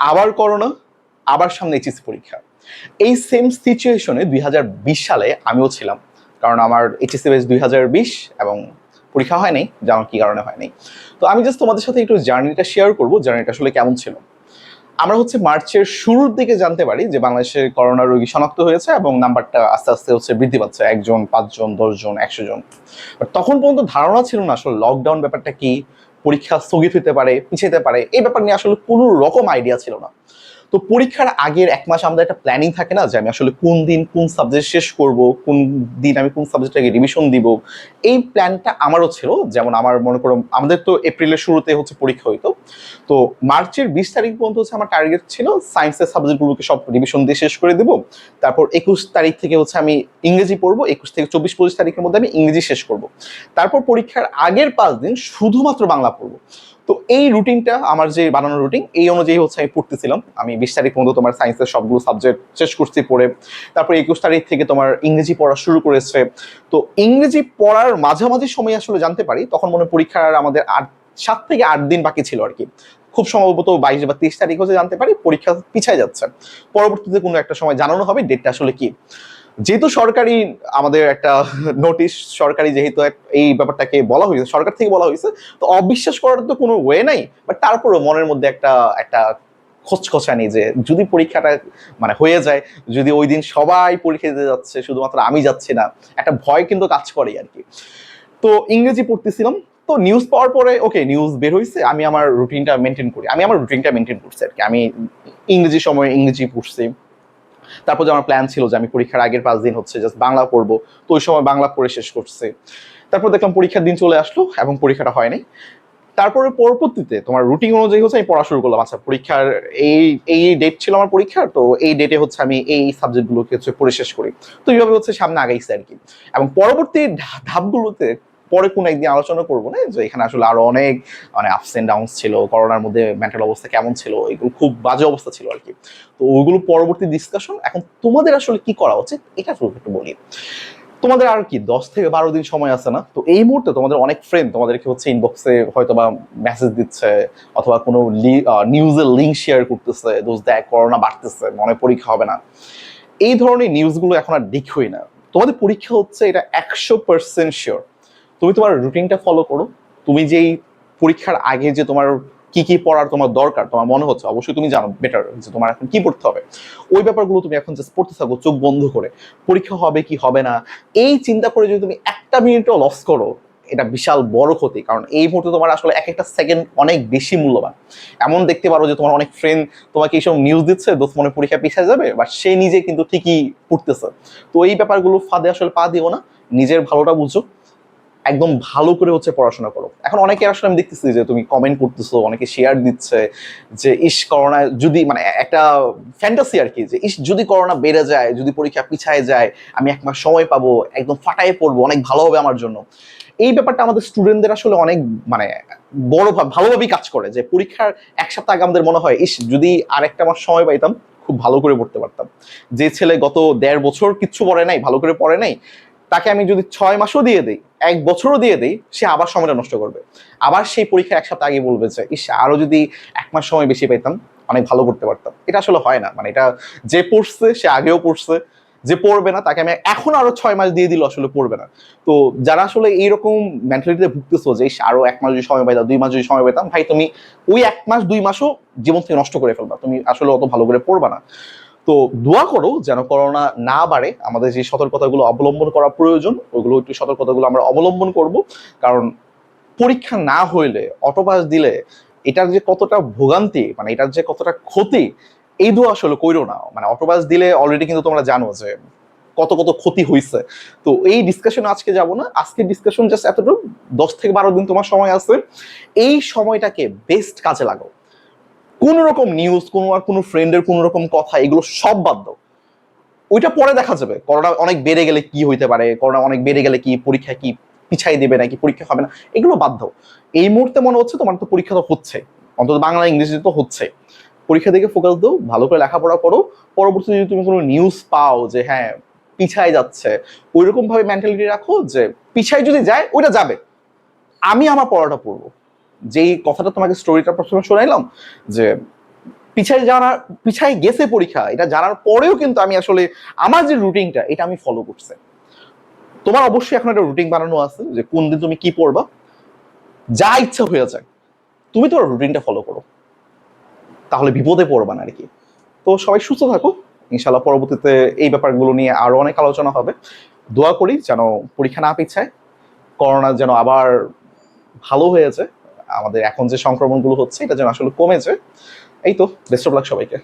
আবার করোনা, আবার সামনে এইচএসসি পরীক্ষা। এই সেম সিচুয়েশনে দুই হাজার বিশ সালে আমিও ছিলাম। কারণ আমার এইচএসসি বেস দুই এবং পরীক্ষা হয়নি জানো কি কারণে হয়নি তো আমি জাস্ট তোমাদের সাথে একটু জার্নিটা শেয়ার করব জার্নিটা আসলে কেমন ছিল। আমরা হচ্ছে মার্চের শুরুর দিকে জানতে পারি যে বাংলাদেশে করোনা রোগী শনাক্ত হয়েছে এবং নাম্বারটা আস্তে আস্তে হচ্ছে বৃদ্ধি পাচ্ছে, একজন, পাঁচজন, দশজন, একশো জন। তখন পর্যন্ত ধারণা ছিল না আসলে লকডাউন ব্যাপারটা কি পরীক্ষা স্থগিত হতে পারে, পিছিয়ে পারে, এই ব্যাপার নিয়ে আসলে কোনো রকম আইডিয়া ছিল না। তো পরীক্ষার আগের এক মাস আমাদের একটা প্ল্যানিং থাকে না যে আমি আসলে কোন দিন কোন সাবজেক্ট শেষ করব, কোন দিন আমি কোন সাবজেক্টটাকে রিভিশন দিব। এই প্ল্যানটা আমারও ছিল, যেমন আমার মনে করো আমাদের তো এপ্রিলের শুরুতে হচ্ছে পরীক্ষা হইতো। তো মার্চের বিশ তারিখ পর্যন্ত হচ্ছে আমার টার্গেট ছিল সায়েন্সের সাবজেক্টগুলোকে সব রিভিশন দিয়ে শেষ করে দেবো। তারপর একুশ তারিখ থেকে হচ্ছে আমি ইংরেজি পড়ব, একুশ থেকে চব্বিশ, পঁচিশ তারিখের মধ্যে আমি ইংরেজি শেষ করব। তারপর পরীক্ষার আগের পাঁচ দিন শুধুমাত্র বাংলা পড়ব। তো এই রুটিনটা আমার যে বানানো রুটিন এই অনুযায়ী হচ্ছে আমি পড়তেছিলাম। আমি বিশ তারিখ পর্যন্ত তোমার সায়েন্সের সবগুলো সাবজেক্ট শেষ করছি পড়ে। তারপর একুশ তারিখ থেকে তোমার ইংরেজি পড়া শুরু করেছে। তো ইংরেজি পড়ার মাঝামাঝি সময় আসলে জানতে পারি, তখন মনে পরীক্ষার আমাদের আট, সাত থেকে আট দিন বাকি ছিল আর কি। খুব সম্ভবত বাইশ বা তেইশ তারিখ হচ্ছে জানতে পারি, পরীক্ষা পিছায় যাচ্ছে। পরবর্তীতে কোনো একটা সময় জানানো হবে ডেটটা আসলে কি? যেহেতু সরকারি আমাদের একটা নোটিশ সরকারি যেহেতু এই ব্যাপারটাকে বলা হয়েছে, সরকার থেকে বলা হয়েছে, তো অবিশ্বাস করার তো কোনো ওয়ে নাই বাট তারপরেও মনের মধ্যে একটা একটা খোঁচখোচানি যে যদি পরীক্ষাটা মানে হয়ে যায়, যদি ওই দিন সবাই পরীক্ষা দিতে যাচ্ছে, শুধুমাত্র আমি যাচ্ছি না, একটা ভয় কিন্তু কাজ করে আর কি। তো ইংরেজি পড়তেছিলাম, তো নিউজ পাওয়ার পরে ওকে নিউজ বের হয়েছে আমি আমার রুটিনটা মেনটেন করি, আমি আমার রুটিনটা মেনটেন করছি আর কি, আমি ইংরেজি সময় ইংরেজি পড়ছি। তারপর আমার প্ল্যান ছিল যে আমি পরীক্ষার আগের পাঁচ দিন হচ্ছে জাস্ট বাংলা পড়ব, তো ওই সময় বাংলা পড়ে শেষ করছে। তারপর দেখলাম পরীক্ষার দিন চলে আসলো এবং পরীক্ষাটা হয়নি তারপরে পরবর্তীতে তোমার রুটিন অনুযায়ী হচ্ছে আমি পড়া শুরু করলাম। আচ্ছা পরীক্ষার এই এই ডেট ছিল আমার পরীক্ষার, তো এই ডেটে হচ্ছে আমি এই সাবজেক্টগুলোকে হচ্ছে পড়ে শেষ করি। তো এইভাবে হচ্ছে সামনে আগাইছে আর কি। এবং পরবর্তী ধাপগুলোতে পরে কোনো একদিন আলোচনা করব না যে এখানে আসলে আরও অনেক মানে আপস এন্ড ডাউনস ছিল, করোনার মধ্যে মেন্টাল অবস্থা কেমন ছিল, এগুলো খুব বাজে অবস্থা ছিল আর কি। তো ওইগুলো পরবর্তী ডিসকাশন এখন তোমাদের আসলে কি করা উচিত, এটা একটু বলি। তোমাদের আর কি, দশ থেকে বারো দিন সময় আছে না? তো এই মুহূর্তে তোমাদের অনেক ফ্রেন্ড তোমাদেরকে হচ্ছে ইনবক্সে হয়তো বা মেসেজ দিচ্ছে, অথবা কোনো নিউজের লিঙ্ক শেয়ার করতেছে দোষ দেয় করোনা বাড়তেছে, মনে পরীক্ষা হবে না। এই ধরনের নিউজগুলো এখন আর দেখোই না। তোমাদের পরীক্ষা হচ্ছে এটা একশো পার্সেন্ট শিওর তুমি তোমার রুটিনটা ফলো করো। তুমি যেই পরীক্ষার আগে যে তোমার কি কি পড়ার তোমার দরকার, তোমার মনে হচ্ছে, অবশ্যই তুমি জানো বেটার যে তোমার এখন কি পড়তে হবে। ওই ব্যাপারগুলো তুমি এখন জাস্ট পড়তে থাকো, চোখ বন্ধ করে। পরীক্ষা হবে কি হবে না, এই চিন্তা করে যদি তুমি একটা মিনিটও লস করো, এটা বিশাল বড় ক্ষতি, কারণ এই মুহূর্তে তোমার আসলে এক একটা সেকেন্ড অনেক বেশি মূল্যবান। এমন দেখতে পারো যে তোমার অনেক ফ্রেন্ড তোমাকে এইসব নিউজ দিচ্ছে, দোস্ত মনে পরীক্ষা পিছিয়ে যাবে বা সে নিজে কিন্তু ঠিকই পড়তেছে। তো এই ব্যাপারগুলো ফাঁদে আসলে পা দিও না, নিজের ভালোটা বুঝো। একদম ভালো করে হচ্ছে পড়াশোনা করো। এখন অনেকে আসলে আমি দেখতেছি যে তুমি কমেন্ট করতেছো, অনেকে শেয়ার দিচ্ছে যে, ইস করোনা যদি মানে একটা ফ্যান্টাসি আর কি যে, ইস, যদি করোনা বেড়ে যায়, যদি পরীক্ষা পিছায় যায়, আমি এক মাস সময় পাবো, একদম ফাটায় পড়ব, অনেক ভালো হবে আমার জন্য। এই ব্যাপারটা আমাদের স্টুডেন্টদের আসলে অনেক মানে বড় ভালোভাবেই কাজ করে যে, পরীক্ষার এক সপ্তাহ আগে আমাদের মনে হয়, ইস, যদি আর একটা মাস সময় পাইতাম, খুব ভালো করে পড়তে পারতাম। যে ছেলে গত দেড় বছর কিচ্ছু পড়ে নাই, ভালো করে পড়ে নাই তাকে আমি যদি ছয় মাসও দিয়ে দিই, এক বছরও দিয়ে দিই, সে আবার সময়টা নষ্ট করবে। আবার সেই পরীক্ষা এক সপ্তাহ আগে বলবে যে, ইস, আরও যদি এক মাস সময় বেশি পেতাম অনেক ভালো করতে পারতাম। এটা আসলে হয় না। মানে এটা যে পড়ছে, সে আগেও পড়ছে, যে পড়বে না, তাকে আমি এখন আরও ছয় মাস দিয়ে দিল আসলে পড়বে না। তো যারা আসলে এইরকম মেন্টালিটিতে ভুগতেছো যে আরও এক মাস যদি সময় পাইতাম, দুই মাস যদি সময় পেতাম ভাই, তুমি ওই এক মাস, দুই মাসও জীবন থেকে নষ্ট করে ফেলবা। তুমি আসলে অত ভালো করে পড়বা না। তো দোয়া করো যেন করোনা না বাড়ে। আমাদের যে সতর্কতাগুলো অবলম্বন করা প্রয়োজন, ওইগুলো একটু সতর্কতাগুলো আমরা অবলম্বন করব। কারণ পরীক্ষা না হইলে অটোপাস দিলে এটার যে কতটা ভোগান্তি মানে এটার যে কতটা ক্ষতি, এই দোয়া আসলে কইরো না। মানে অটোপাস দিলে অলরেডি কিন্তু তোমরা জানো যে কত কত ক্ষতি হয়েছে তো এই ডিসকাশনে আজকে যাব না। আজকে ডিসকাশন জাস্ট এতটুকু। দশ থেকে বারো দিন তোমার সময় আছে। এই সময়টাকে বেস্ট কাজে লাগাও। কোন রকম নিউজ কোনো আর কোনো ফ্রেন্ডের কোন রকম কথা, এগুলো সব বাদ দাও। ওইটা পরে দেখা যাবে। করোনা অনেক বেড়ে গেলে কি হইতে পারে? করোনা অনেক বেড়ে গেলে কি পরীক্ষা কি পিছাই দেবে নাকি পরীক্ষা হবে না? এগুলো বাদ দাও। এই মুহূর্তে মনে হচ্ছে তোমার তো পরীক্ষা তো হচ্ছে। অন্তত বাংলা ইংরেজি তো হচ্ছে। পরীক্ষা দিকে ফোকাস দাও, ভালো করে লেখাপড়া করো। পরবর্তীতে যদি তুমি কোনো নিউজ পাও যে হ্যাঁ পিছাই যাচ্ছে ওই রকম ভাবে মেন্টালিটি রাখো যে, পিছাই যদি যায়, ওইটা যাবে। আমি আমার পড়াটা পড়ব। যেই কথাটা তোমাকে স্টোরিটা প্রথমে শোনাইলাম, যে পিছায় জানা পিছায় গেছে পরীক্ষা, এটা জানার পরেও কিন্তু আমি আসলে আমার যে রুটিনটা এটা আমি ফলো করছি। তোমার অবশ্যই এখন একটা রুটিন বানানো আছে, যে কোন দিন তুমি কি পড়বা, যা ইচ্ছা হয়ে যায় তুমি তোমার রুটিনটা ফলো করো। তাহলে বিপদে পড়বা না আর কি। তো সবাই সুস্থ থাকো ইনশাল্লাহ পরবর্তীতে এই ব্যাপারগুলো নিয়ে আরও অনেক আলোচনা হবে। দোয়া করি যেন পরীক্ষা না পিছায়, করোনা যেন আবার ভালো হয়েছে। আমাদের এখন যে সংক্রমণগুলো হচ্ছে, এটা যেন আসলে কমেছে এই তো বেস্ট অফ লাক সবাইকে।